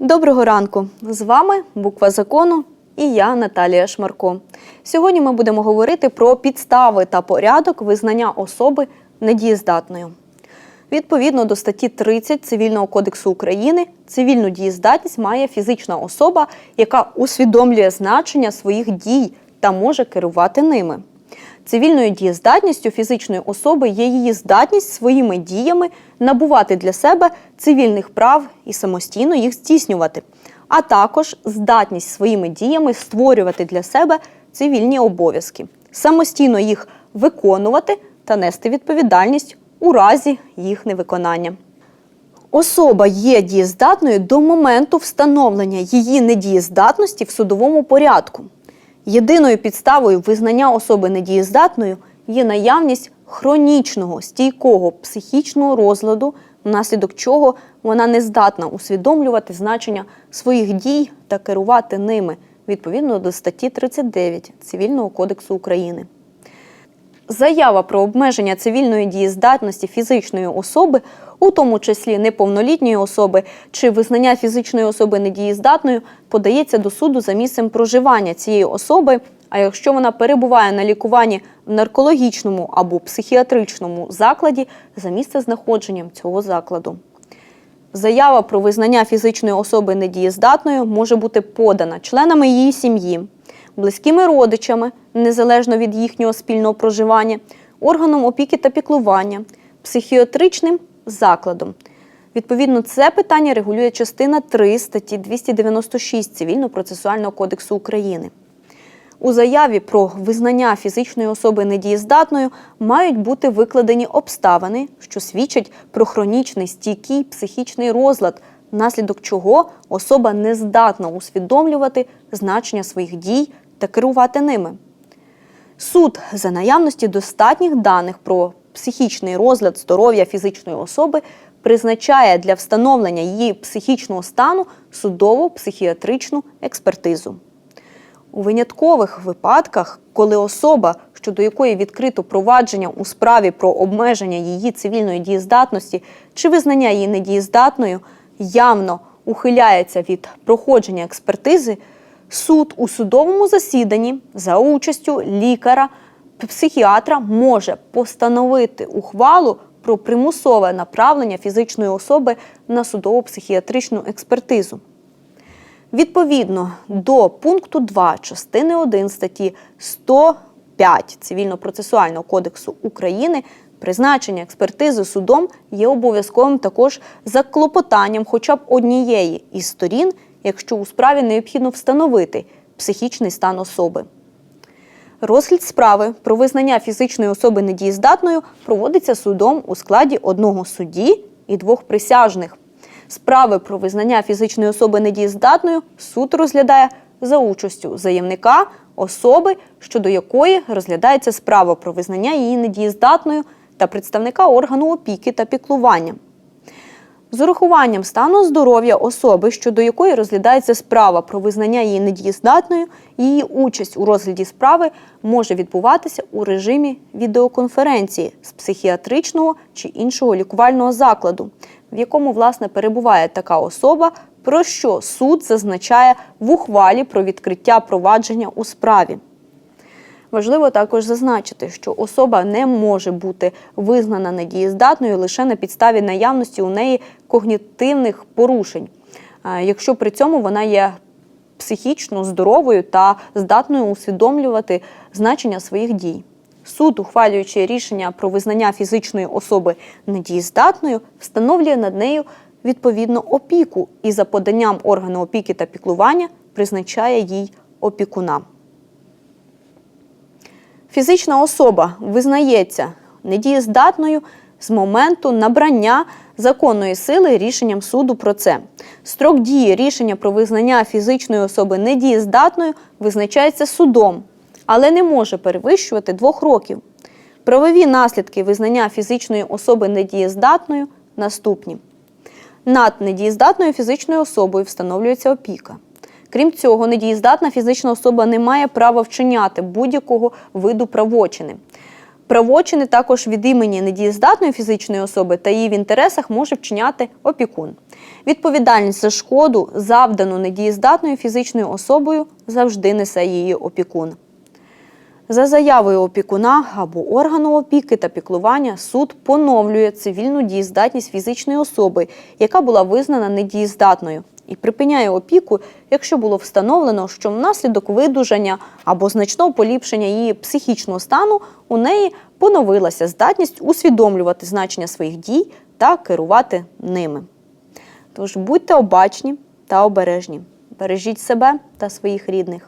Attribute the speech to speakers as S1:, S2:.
S1: Доброго ранку! З вами буква закону і я Наталія Шмарко. Сьогодні ми будемо говорити про підстави та порядок визнання особи недієздатною. Відповідно до статті 30 Цивільного кодексу України, цивільну дієздатність має фізична особа, яка усвідомлює значення своїх дій та може керувати ними. Цивільною дієздатністю фізичної особи є її здатність своїми діями набувати для себе цивільних прав і самостійно їх здійснювати, а також здатність своїми діями створювати для себе цивільні обов'язки, самостійно їх виконувати та нести відповідальність у разі їх невиконання. Особа є дієздатною до моменту встановлення її недієздатності в судовому порядку. Єдиною підставою визнання особи недієздатною є наявність хронічного стійкого психічного розладу, внаслідок чого вона не здатна усвідомлювати значення своїх дій та керувати ними відповідно до статті 39 Цивільного кодексу України. Заява про обмеження цивільної дієздатності фізичної особи, у тому числі неповнолітньої особи, чи визнання фізичної особи недієздатною, подається до суду за місцем проживання цієї особи. А якщо вона перебуває на лікуванні в наркологічному або психіатричному закладі за місце знаходженням цього закладу. Заява про визнання фізичної особи недієздатною може бути подана членами її сім'ї, близькими родичами, незалежно від їхнього спільного проживання, органом опіки та піклування, психіатричним закладом. Відповідно, це питання регулює частина 3 статті 296 Цивільно-процесуального кодексу України. У заяві про визнання фізичної особи недієздатною мають бути викладені обставини, що свідчать про хронічний стійкий психічний розлад, внаслідок чого особа не здатна усвідомлювати значення своїх дій та керувати ними. Суд за наявності достатніх даних про психічний розлад здоров'я фізичної особи призначає для встановлення її психічного стану судово психіатричну експертизу. У виняткових випадках, коли особа, щодо якої відкрито провадження у справі про обмеження її цивільної дієздатності чи визнання її недієздатною, явно ухиляється від проходження експертизи, суд у судовому засіданні за участю лікаря, психіатра може постановити ухвалу про примусове направлення фізичної особи на судово-психіатричну експертизу. Відповідно до пункту 2 частини 1 статті 105 Цивільно-процесуального кодексу України призначення експертизи судом є обов'язковим також за клопотанням хоча б однієї із сторін, якщо у справі необхідно встановити психічний стан особи. Розгляд справи про визнання фізичної особи недієздатною проводиться судом у складі одного судді і двох присяжних. Справи про визнання фізичної особи недієздатною суд розглядає за участю заявника особи, щодо якої розглядається справа про визнання її недієздатною та представника органу опіки та піклування. З урахуванням стану здоров'я особи, щодо якої розглядається справа про визнання її недієздатною, її участь у розгляді справи може відбуватися у режимі відеоконференції з психіатричного чи іншого лікувального закладу, в якому власне перебуває така особа, про що суд зазначає в ухвалі про відкриття провадження у справі. Важливо також зазначити, що особа не може бути визнана недієздатною лише на підставі наявності у неї когнітивних порушень, якщо при цьому вона є психічно здоровою та здатною усвідомлювати значення своїх дій. Суд, ухвалюючи рішення про визнання фізичної особи недієздатною, встановлює над нею відповідну опіку і за поданням органу опіки та піклування призначає їй опікуна. Фізична особа визнається недієздатною з моменту набрання законної сили рішенням суду про це. Строк дії рішення про визнання фізичної особи недієздатною визначається судом, але не може перевищувати двох років. Правові наслідки визнання фізичної особи недієздатною наступні. Над недієздатною фізичною особою встановлюється опіка. Крім цього, недієздатна фізична особа не має права вчиняти будь-якого виду правочини. Правочини також від імені недієздатної фізичної особи та її в інтересах може вчиняти опікун. Відповідальність за шкоду, завдану недієздатною фізичною особою, завжди несе її опікун. За заявою опікуна або органу опіки та піклування суд поновлює цивільну дієздатність фізичної особи, яка була визнана недієздатною, і припиняє опіку, якщо було встановлено, що внаслідок видужання або значного поліпшення її психічного стану у неї поновилася здатність усвідомлювати значення своїх дій та керувати ними. Тож будьте обачні та обережні, бережіть себе та своїх рідних.